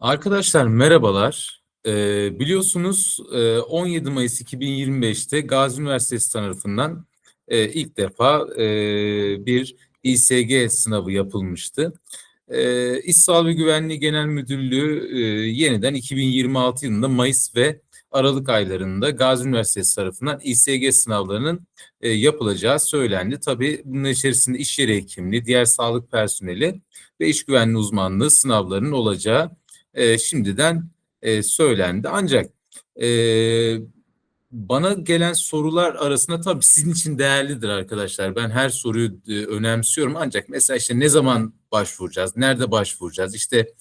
Arkadaşlar merhabalar. Ee, biliyorsunuz e, 17 Mayıs 2025'te Gazi Üniversitesi tarafından e, ilk defa e, bir İSG sınavı yapılmıştı. E, İş Sağlığı Güvenliği Genel Müdürlüğü e, yeniden 2026 yılında Mayıs ve Aralık aylarında Gazi Üniversitesi tarafından İSG sınavlarının e, yapılacağı söylendi. Tabii bunun içerisinde iş yeri hekimliği, diğer sağlık personeli ve iş güvenliği uzmanlığı sınavlarının olacağı e, şimdiden e, söylendi. Ancak e, bana gelen sorular arasında tabii sizin için değerlidir arkadaşlar. Ben her soruyu e, önemsiyorum. Ancak mesela işte ne zaman başvuracağız, nerede başvuracağız, işte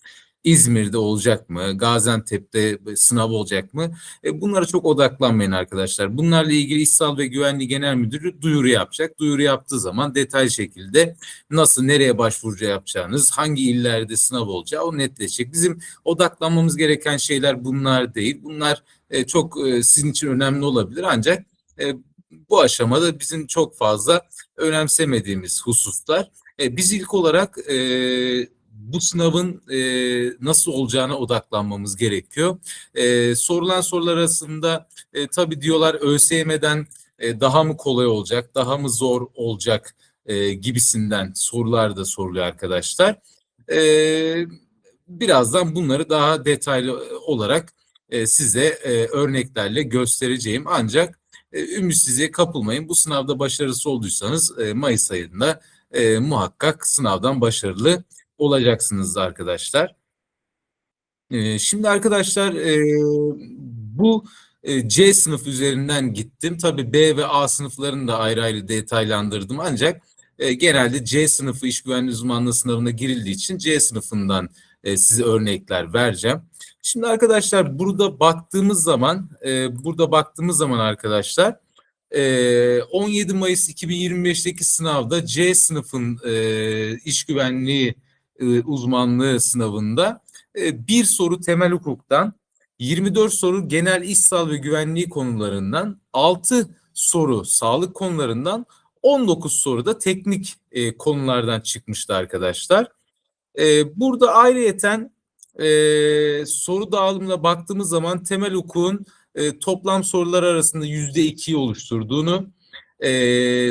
İzmir'de olacak mı? Gaziantep'te sınav olacak mı? E, bunlara çok odaklanmayın arkadaşlar. Bunlarla ilgili İş Sağlığı ve Güvenliği Genel Müdürü duyuru yapacak. Duyuru yaptığı zaman detaylı şekilde nasıl, nereye başvurucu yapacağınız, hangi illerde sınav olacağı o netleşecek. Bizim odaklanmamız gereken şeyler bunlar değil. Bunlar e, çok e, sizin için önemli olabilir ancak e, bu aşamada bizim çok fazla önemsemediğimiz hususlar. E, biz ilk olarak e, bu sınavın e, nasıl olacağına odaklanmamız gerekiyor. E, sorulan sorular arasında e, tabii diyorlar ÖSYM'den e, daha mı kolay olacak, daha mı zor olacak e, gibisinden sorular da soruluyor arkadaşlar. E, birazdan bunları daha detaylı olarak e, size e, örneklerle göstereceğim. Ancak e, ümitsizliğe kapılmayın. Bu sınavda başarısı olduysanız e, Mayıs ayında e, muhakkak sınavdan başarılı olacaksınız arkadaşlar. E, şimdi arkadaşlar e, bu e, C sınıf üzerinden gittim. Tabii B ve A sınıflarını da ayrı ayrı detaylandırdım ancak e, genelde C sınıfı iş güvenliği uzmanlığı sınavına girildiği için C sınıfından size örnekler vereceğim. Şimdi arkadaşlar burada baktığımız zaman burada baktığımız zaman arkadaşlar e, 17 Mayıs 2025'teki sınavda C sınıfın e, iş güvenliği e, uzmanlığı sınavında e, bir soru temel hukuktan 24 soru genel iş sağlığı ve güvenliği konularından 6 soru sağlık konularından 19 soru da teknik e, konulardan çıkmıştı arkadaşlar. E, burada ayrıyeten soru dağılımına baktığımız zaman temel hukukun toplam sorular arasında yüzde ikiyi oluşturduğunu,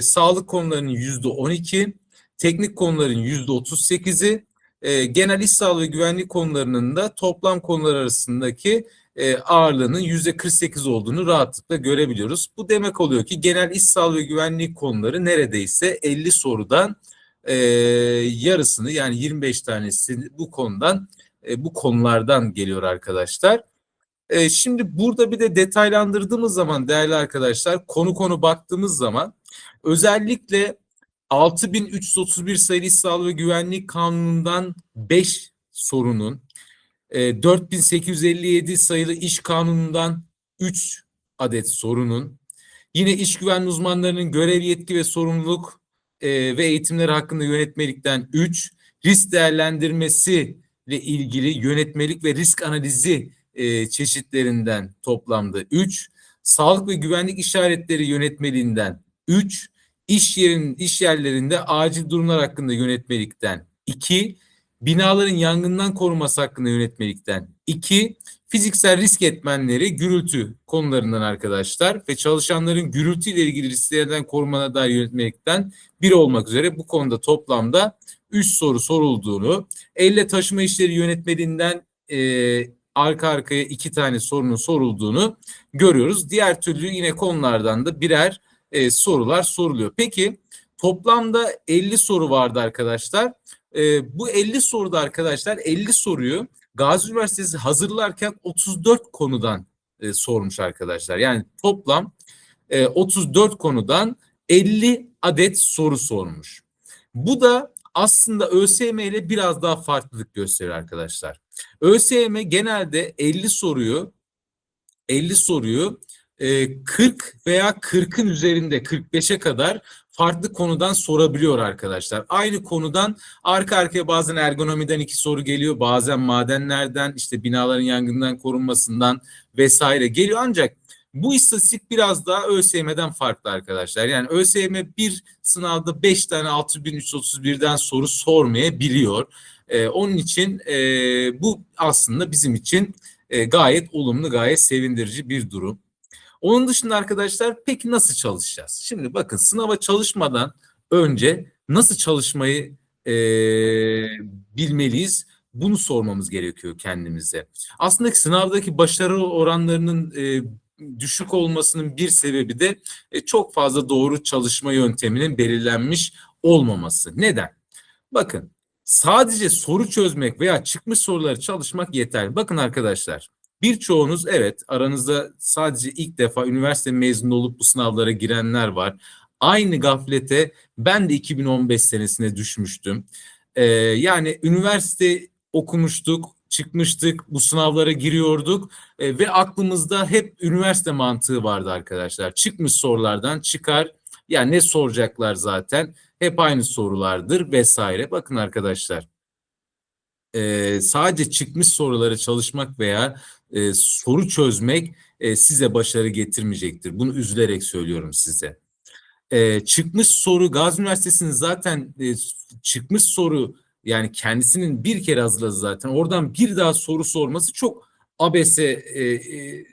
sağlık konularının yüzde on iki, teknik konuların yüzde otuz sekizi, e, genel iş sağlığı ve güvenlik konularının da toplam konular arasındaki e, ağırlığının yüzde 48 olduğunu rahatlıkla görebiliyoruz. Bu demek oluyor ki genel iş sağlığı ve güvenlik konuları neredeyse 50 sorudan e, yarısını yani 25 tanesi bu konudan e, bu konulardan geliyor arkadaşlar. E, şimdi burada bir de detaylandırdığımız zaman değerli arkadaşlar konu konu baktığımız zaman özellikle 6331 sayılı Sağlığı ve Güvenlik Kanunu'ndan 5 sorunun, e, 4857 sayılı İş Kanunu'ndan 3 adet sorunun, yine iş güvenliği uzmanlarının görev yetki ve sorumluluk e, ve eğitimleri hakkında yönetmelikten 3, risk değerlendirmesi ile ilgili yönetmelik ve risk analizi e, çeşitlerinden toplamda 3, sağlık ve güvenlik işaretleri yönetmeliğinden 3, iş yerinin iş yerlerinde acil durumlar hakkında yönetmelikten 2, binaların yangından korunması hakkında yönetmelikten 2, fiziksel risk etmenleri gürültü konularından arkadaşlar ve çalışanların gürültü ile ilgili risklerden korumana dair yönetmelikten bir olmak üzere bu konuda toplamda 3 soru sorulduğunu, elle taşıma işleri yönetmeliğinden e, arka arkaya iki tane sorunun sorulduğunu görüyoruz. Diğer türlü yine konulardan da birer e, sorular soruluyor. Peki toplamda 50 soru vardı arkadaşlar. E, bu 50 soruda arkadaşlar 50 soruyu Gazi Üniversitesi hazırlarken 34 konudan e, sormuş arkadaşlar. Yani toplam e, 34 konudan 50 adet soru sormuş. Bu da aslında ÖSYM ile biraz daha farklılık gösteriyor arkadaşlar. ÖSYM genelde 50 soruyu 50 soruyu 40 veya 40'ın üzerinde 45'e kadar farklı konudan sorabiliyor arkadaşlar. Aynı konudan arka arkaya bazen ergonomiden iki soru geliyor, bazen madenlerden, işte binaların yangından korunmasından vesaire geliyor ancak bu istatistik biraz daha ÖSYM'den farklı arkadaşlar. Yani ÖSYM bir sınavda 5 tane 6331'den soru sormayabiliyor. E, onun için e, bu aslında bizim için e, gayet olumlu, gayet sevindirici bir durum. Onun dışında arkadaşlar peki nasıl çalışacağız? Şimdi bakın sınava çalışmadan önce nasıl çalışmayı e, bilmeliyiz? Bunu sormamız gerekiyor kendimize. Aslında sınavdaki başarı oranlarının e, düşük olmasının bir sebebi de e, çok fazla doğru çalışma yönteminin belirlenmiş olmaması. Neden? Bakın sadece soru çözmek veya çıkmış soruları çalışmak yeterli. Bakın arkadaşlar birçoğunuz evet aranızda sadece ilk defa üniversite mezunu olup bu sınavlara girenler var. Aynı gaflete ben de 2015 senesine düşmüştüm. Ee, yani üniversite okumuştuk, çıkmıştık, bu sınavlara giriyorduk e, ve aklımızda hep üniversite mantığı vardı arkadaşlar. Çıkmış sorulardan çıkar, yani ne soracaklar zaten, hep aynı sorulardır vesaire. Bakın arkadaşlar, e, sadece çıkmış soruları çalışmak veya e, soru çözmek e, size başarı getirmeyecektir. Bunu üzülerek söylüyorum size. E, çıkmış soru, Gazi Üniversitesi'nin zaten e, çıkmış soru yani kendisinin bir kere hazırladı zaten. Oradan bir daha soru sorması çok abese e, e,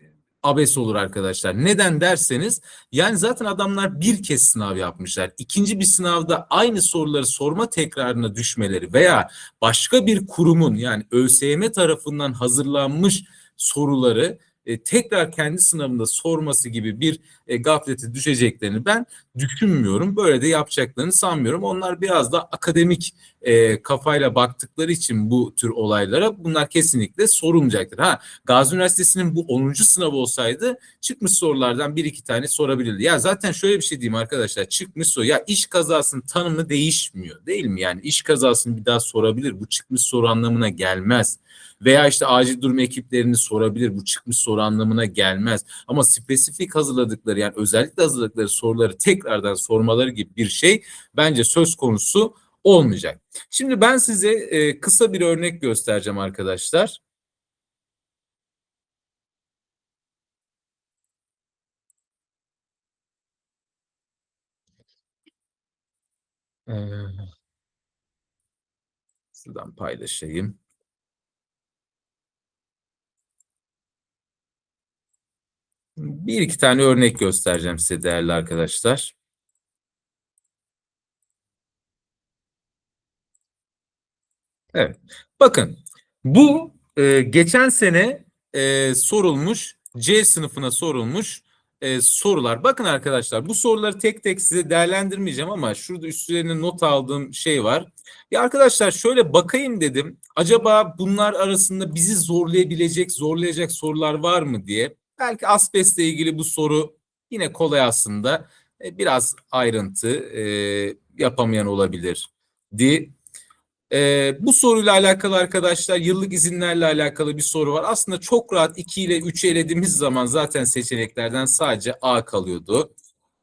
abes olur arkadaşlar. Neden derseniz yani zaten adamlar bir kez sınav yapmışlar. İkinci bir sınavda aynı soruları sorma tekrarına düşmeleri veya başka bir kurumun yani ÖSYM tarafından hazırlanmış soruları e, tekrar kendi sınavında sorması gibi bir e, gaflete düşeceklerini ben düşünmüyorum. Böyle de yapacaklarını sanmıyorum. Onlar biraz da akademik e, kafayla baktıkları için bu tür olaylara bunlar kesinlikle sorulmayacaktır. Ha Gazi Üniversitesi'nin bu 10. sınavı olsaydı çıkmış sorulardan bir iki tane sorabilirdi. Ya zaten şöyle bir şey diyeyim arkadaşlar çıkmış soru ya iş kazasının tanımı değişmiyor değil mi? Yani iş kazasını bir daha sorabilir. Bu çıkmış soru anlamına gelmez. Veya işte acil durum ekiplerini sorabilir. Bu çıkmış soru anlamına gelmez. Ama spesifik hazırladıkları yani özellikle hazırladıkları soruları tekrardan sormaları gibi bir şey bence söz konusu olmayacak. Şimdi ben size e, kısa bir örnek göstereceğim arkadaşlar. Ee, şuradan paylaşayım. Bir iki tane örnek göstereceğim size değerli arkadaşlar. Evet. Bakın bu e, geçen sene e, sorulmuş C sınıfına sorulmuş e, sorular. Bakın arkadaşlar bu soruları tek tek size değerlendirmeyeceğim ama şurada üstlerine not aldığım şey var. Ya arkadaşlar şöyle bakayım dedim. Acaba bunlar arasında bizi zorlayabilecek, zorlayacak sorular var mı diye. Belki asbestle ilgili bu soru yine kolay aslında. E, biraz ayrıntı e, yapamayan olabilir. Di. E, bu soruyla alakalı arkadaşlar yıllık izinlerle alakalı bir soru var. Aslında çok rahat 2 ile 3'ü elediğimiz zaman zaten seçeneklerden sadece A kalıyordu.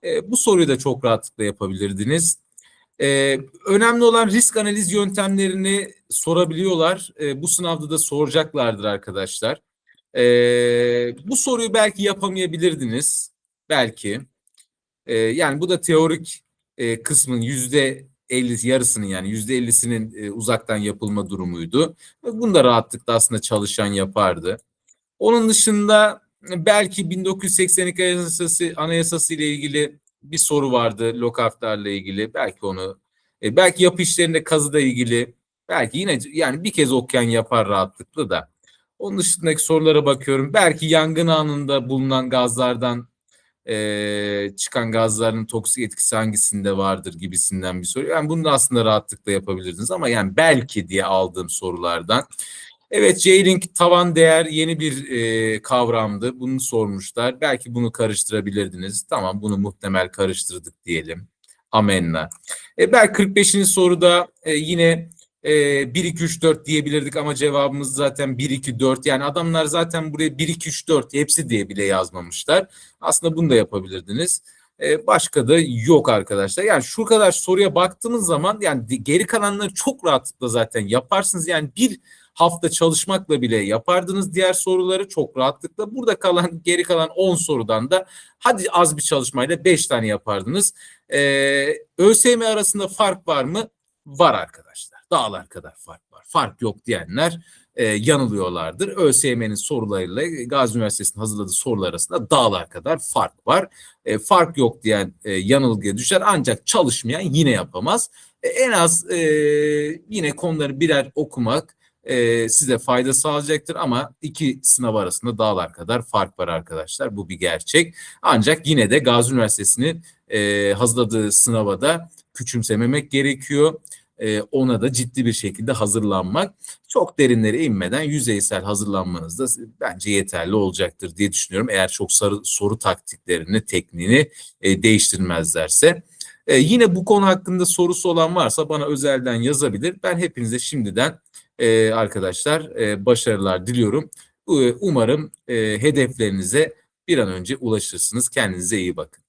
E, bu soruyu da çok rahatlıkla yapabilirdiniz. E, önemli olan risk analiz yöntemlerini sorabiliyorlar. E, bu sınavda da soracaklardır arkadaşlar. E, bu soruyu belki yapamayabilirdiniz. Belki. E, yani bu da teorik e, kısmın yüzde 50 yarısının yani yüzde 50'sinin e, uzaktan yapılma durumuydu. Bunu da rahatlıkla aslında çalışan yapardı. Onun dışında belki 1982 Anayasası, Anayasası ile ilgili bir soru vardı lokaftlarla ilgili. Belki onu e, belki yapı işlerinde kazıda ilgili belki yine yani bir kez okuyan yapar rahatlıkla da. Onun dışındaki sorulara bakıyorum. Belki yangın anında bulunan gazlardan e, çıkan gazların toksik etkisi hangisinde vardır gibisinden bir soru. Yani bunu da aslında rahatlıkla yapabilirsiniz ama yani belki diye aldığım sorulardan. Evet J-Link tavan değer yeni bir e, kavramdı. Bunu sormuşlar. Belki bunu karıştırabilirdiniz. Tamam bunu muhtemel karıştırdık diyelim. Amenna. E, belki 45. soruda e, yine e, 1 2 3 4 diyebilirdik ama cevabımız zaten 1 2 4. Yani adamlar zaten buraya 1 2 3 4 hepsi diye bile yazmamışlar. Aslında bunu da yapabilirdiniz. E, başka da yok arkadaşlar. Yani şu kadar soruya baktığımız zaman yani geri kalanları çok rahatlıkla zaten yaparsınız. Yani bir hafta çalışmakla bile yapardınız diğer soruları çok rahatlıkla. Burada kalan geri kalan 10 sorudan da hadi az bir çalışmayla 5 tane yapardınız. Ee, ÖSYM arasında fark var mı? Var arkadaşlar. Dağlar kadar fark var. Fark yok diyenler e, yanılıyorlardır. ÖSYM'nin sorularıyla Gazi Üniversitesi'nin hazırladığı sorular arasında dağlar kadar fark var. E, fark yok diyen e, yanılgıya düşer ancak çalışmayan yine yapamaz. E, en az e, yine konuları birer okumak e, size fayda sağlayacaktır ama iki sınav arasında dağlar kadar fark var arkadaşlar. Bu bir gerçek. Ancak yine de Gazi Üniversitesi'nin e, hazırladığı sınava da küçümsememek gerekiyor. E, ona da ciddi bir şekilde hazırlanmak. Çok derinlere inmeden yüzeysel hazırlanmanız da bence yeterli olacaktır diye düşünüyorum. Eğer çok sarı, soru taktiklerini, tekniğini e, değiştirmezlerse. E, yine bu konu hakkında sorusu olan varsa bana özelden yazabilir. Ben hepinize şimdiden e, arkadaşlar e, başarılar diliyorum. Umarım e, hedeflerinize bir an önce ulaşırsınız. Kendinize iyi bakın.